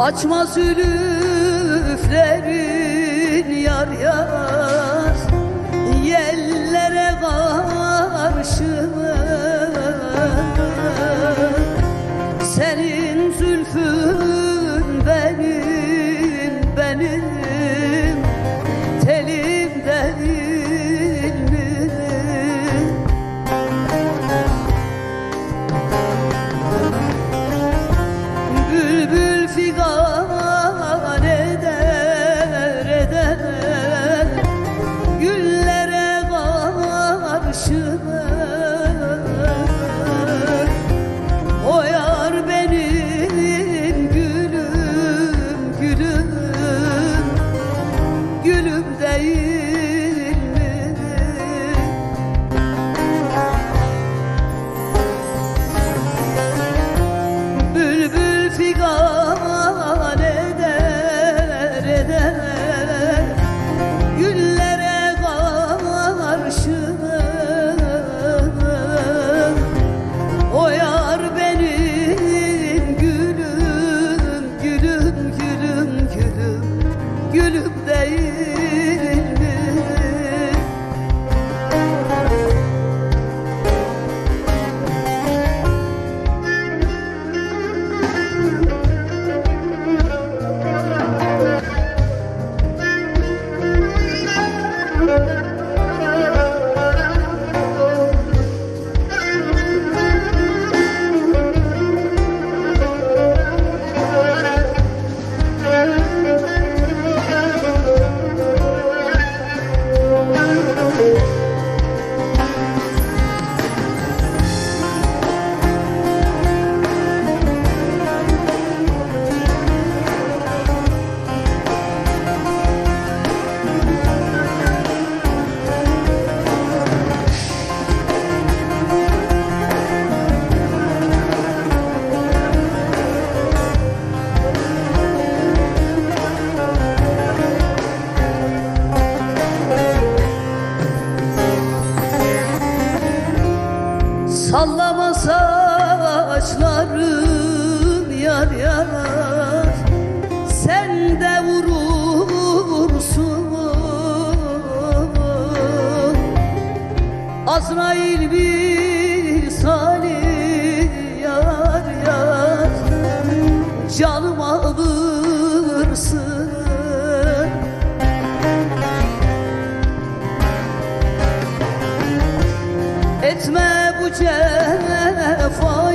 Açma zülüm aí. Sallama saçlarım yar yarar Sen de vurursun. Azrail bir cefa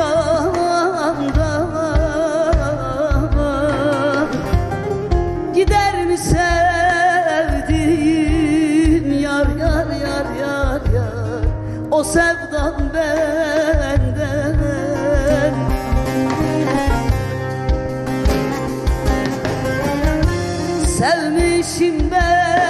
canda Gider mi sevdim yar yar yar yar yar? O sevdan benden. Sevmişim ben.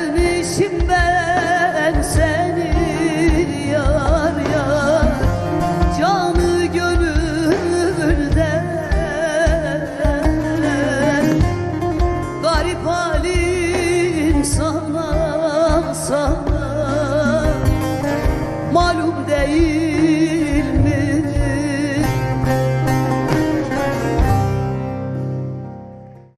Sevmişim ben seni